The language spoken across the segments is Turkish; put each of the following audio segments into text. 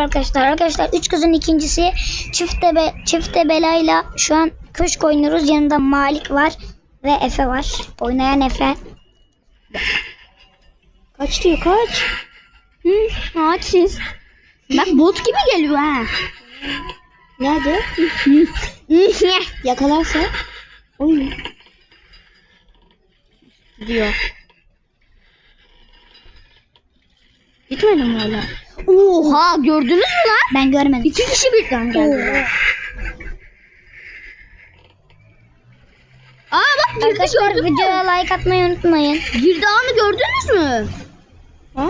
arkadaşlar. Arkadaşlar üç kızın ikincisi çifte be, çifte belayla şu an köşk oynuyoruz. Yanında Malik var ve Efe var. Oynayan Efe. Kaç diyor kaç? Hı, açız. Bak bot gibi geliyor ha. Nerede? Yakalarsa. Oy. Gidiyor. Gitmedi mi? Oha gördünüz mü lan? Ben görmedim. İki kişi birden geldi. Aa bak girdi Arkadaşlar gördün mü? videoya like atmayı unutmayın. Girdi anı gördünüz mü? Ha?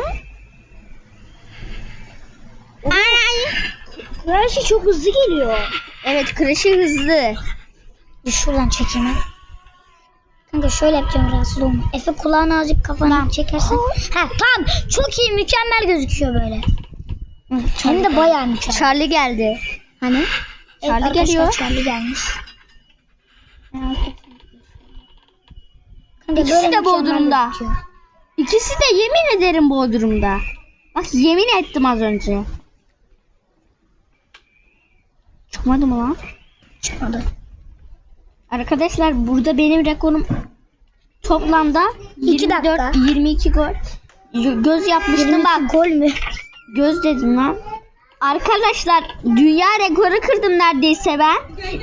Crash çok hızlı geliyor. Evet kreşi hızlı. Bir şuradan çekeyim ben. Kanka şöyle yapacağım rahatsız olma. Efe kulağını azıcık kafanı çekersen. Ha tamam. Çok iyi mükemmel gözüküyor böyle. Hem de bayağı mükemmel. Charlie geldi. Hani? Evet, Charlie geliyor. Charlie gelmiş. Kanka, İkisi de Bodrum'da. gözüküyor. İkisi de yemin ederim Bodrum'da. Bak yemin ettim az önce. Çıkmadı mı lan? Çıkmadı. Arkadaşlar burada benim rekorum toplamda İki 24 dakika. 22 gol. Gö- Göz yapmıştım bak. gol mü? Göz dedim lan. Arkadaşlar dünya rekoru kırdım neredeyse ben.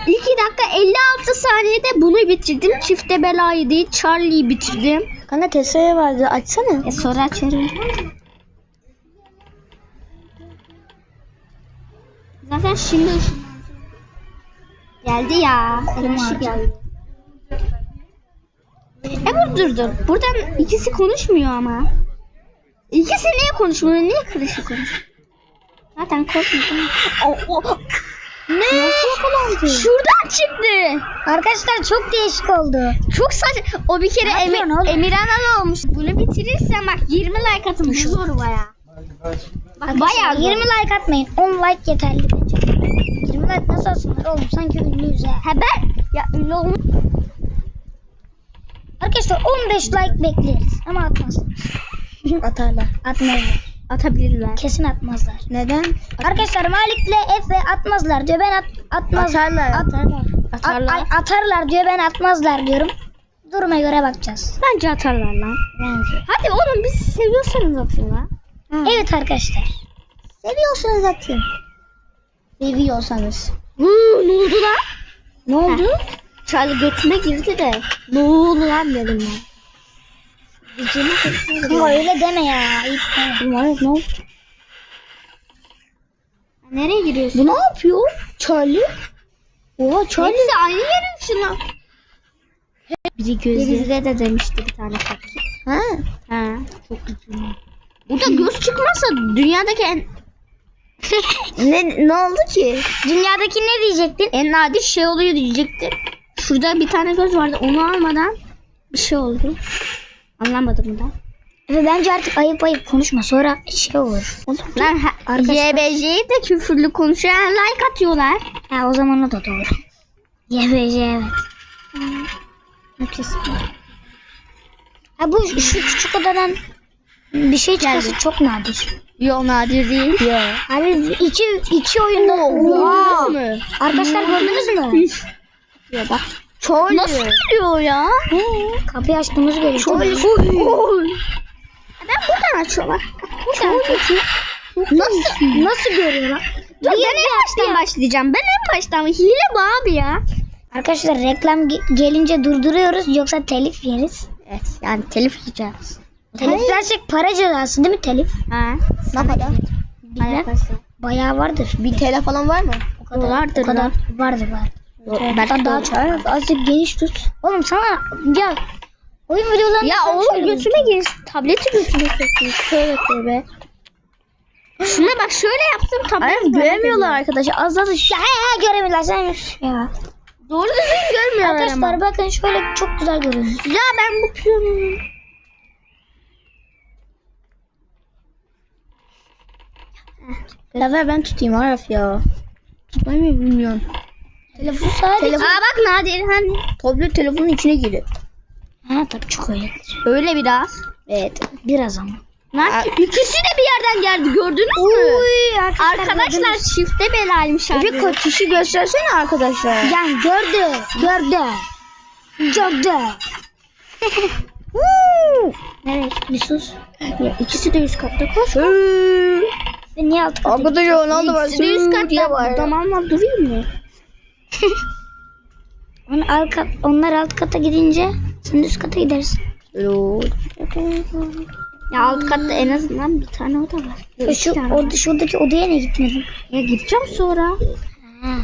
2 dakika 56 saniyede bunu bitirdim. Çifte belayı değil Charlie'yi bitirdim. Kanka testere vardı açsana. E sonra açarım. Zaten şimdi. Geldi ya. Enerji geldi. E dur dur dur. Buradan ikisi konuşmuyor ama. İkisi niye konuşmuyor? Niye karışık konuşuyor? Zaten korkmuyor. O, o. Ne? Nasıl yakalandı? Şuradan çıktı. Arkadaşlar çok değişik oldu. Çok saçma. O bir kere Emi, yapıyorsun oğlum? Emirhan olmuş. Bunu bitirirsen bak 20 like atın. Bu zor baya. Bak zor. 20 like atmayın. 10 like yeterli bence. 20 like nasıl atsınlar oğlum sanki ünlüyüz ha. Ha ben ya ünlü olmuş. Arkadaşlar 15 like bekleriz ama atmazlar. Atarlar. Atmazlar. Atabilirler. Kesin atmazlar. Neden? Arkadaşlar Malik'le Efe atmazlar diyor. Ben at, atmaz. Atarlar. Atarlar. Atarlar. Atarlar diyor. Ben atmazlar diyorum. Duruma göre bakacağız. Bence atarlar lan. Bence. Hadi oğlum biz seviyorsanız atın lan. Evet arkadaşlar. Seviyorsanız atın. Seviyorsanız. Huu, ne oldu lan? Ne oldu? Charlie götüme girdi de. Ne oldu lan dedim ben. Kanka öyle deme ya. Ayıp ne oldu? Nereye giriyorsun? Bu ne yapıyor? Charlie. Oha Charlie. Hepsi aynı yere ışınlan. Biri gözü. Bizde de demişti bir tane fakir. Ha. Ha. Çok güzel. Bu da göz çıkmazsa dünyadaki en Ne, ne oldu ki? Dünyadaki ne diyecektin? en nadir şey oluyor diyecektim. Şurada bir tane göz vardı. Onu almadan bir şey oldu. Anlamadım da. Ve bence artık ayıp ayıp konuşma. Sonra şey olur. Lan ha, Arkadaşlar- YBC'yi de küfürlü konuşan like atıyorlar. Ha o zaman o da doğru. YBC evet. Ötesi. Ha bu şu küçük odadan bir şey çıkarsa Geldi. çok nadir. Yok nadir değil. Yok. Abi iki, iki oyunda Gördünüz mü? Arkadaşlar gördünüz mü? Ya bak. Nasıl geliyor ya? Kapıyı açtığımızı görüyoruz. Şöyle. Oy. Ben buradan açıyorlar. Buradan açıyor. Nasıl, nasıl görüyorlar? Dur ben en baştan başlayacağım. Ben en baştan. Hile bu abi ya. Arkadaşlar reklam ge- gelince durduruyoruz yoksa telif yeriz. Evet yani telif yiyeceğiz. Telif versek para cezası değil mi telif? Ha. Ne kadar? Bilmem. Bayağı vardır. Bir TL falan var mı? O kadar. Vardır o kadar. lan. Vardır var. Hatta daha çok. Azıcık geniş tut. Oğlum sana ya oyun videolarında Ya oğlum götüme gir. Tableti götüme sokmuş. Şöyle tövbe. Şuna bak şöyle yaptım tablet. göremiyorlar arkadaşlar. Az az ya, ya göremiyorlar sen ya. Doğru düzgün görmüyorlar Arkadaşlar ama. bakın şöyle çok güzel görünüyor. Ya ben bu piyonu. Laver ben tutayım Araf ya. Tutmayı mı bilmiyorum. Telefon sadece. Aa bak Nadir hani. Tablet telefonun içine giriyor. Ha tabii çok öyledir. Öyle biraz. Evet biraz ama. Lan ikisi de bir yerden geldi gördünüz mü? Uy, Arkadaşlar gördünüz. çifte belaymış abi. Bir kaçışı göstersene arkadaşlar. Yani gördü. Gördü. Gördü. Evet. Bir sus. Ya, ikisi de üst katta koş. Sen niye alt kata Arkadaşlar ne oldu İkisi de üst katta. var. Tamamla durayım mı? Onlar alt, kat, onlar alt kata gidince sen üst kata gidersin. Ya alt katta en azından bir tane oda var. Ya, şu tane orada şuradaki odaya niye gitmedin? Ya gideceğim sonra. Ha.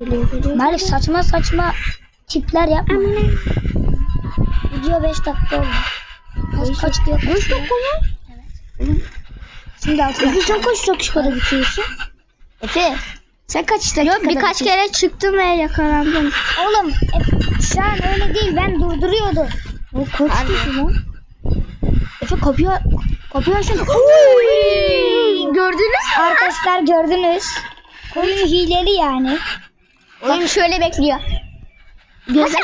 Geliyor geliyor. Malik saçma saçma tipler yapma. Video 5 dakika oldu. Kaç, kaç diyor? 5 dakika mı? Evet. Şimdi altı dakika. Sen kaç dakikada bitiriyorsun? Efe sen kaç dakika? Yok birkaç kere çıktım ve yakalandım. Oğlum Efe, şu an öyle değil ben durduruyordum. O kaç lan? Efe kapıyı kapıyı açın. Gördünüz mü? Arkadaşlar gördünüz. Oyun hileli yani. Oyun şöyle bekliyor.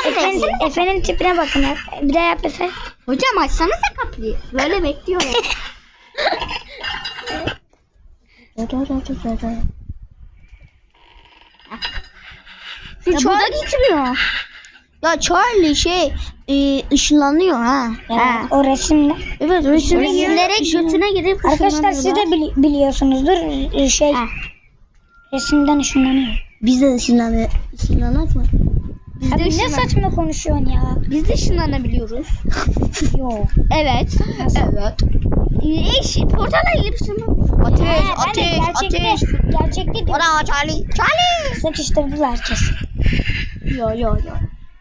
Efe'nin, Efe'nin tipine bakın. Bir daha yap Efe. Hocam açsanıza kapıyı. Böyle bekliyor. Şu ya bu da gitmiyor. ya Charlie şey e, ışınlanıyor ha. Yani o resimle. Evet resimde Resimlere götüne girip Arkadaşlar siz de bili- biliyorsunuzdur e, şey Ha. resimden ışınlanıyor. Biz de ışınlanıyor. Işınlanak mı? Biz Abi de ne saçma konuşuyorsun ya. Biz de ışınlanabiliyoruz. Yo. Evet. Evet. Eş, portala girip ışınlan. Ateş, He, ateş, gerçekte, ateş. gerçekte diyor. Ona Charlie, Charlie. Sıkıştırdılar kesin. Yo yo yo.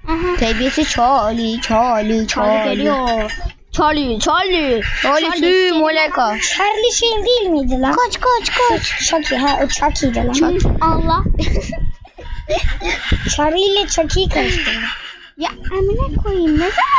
Aha. Terbiyesi Charlie, Charlie, Charlie Charlie. geliyor. Charlie, Charlie. Charlie, Charlie, Charlie Moleka. Charlie şey değil miydi lan? Kaç kaç kaç. Chucky ha o Chucky'di lan. Chucky. Allah. Charlie ile Chucky'yi karıştırdı. ya amına koyayım ne zaman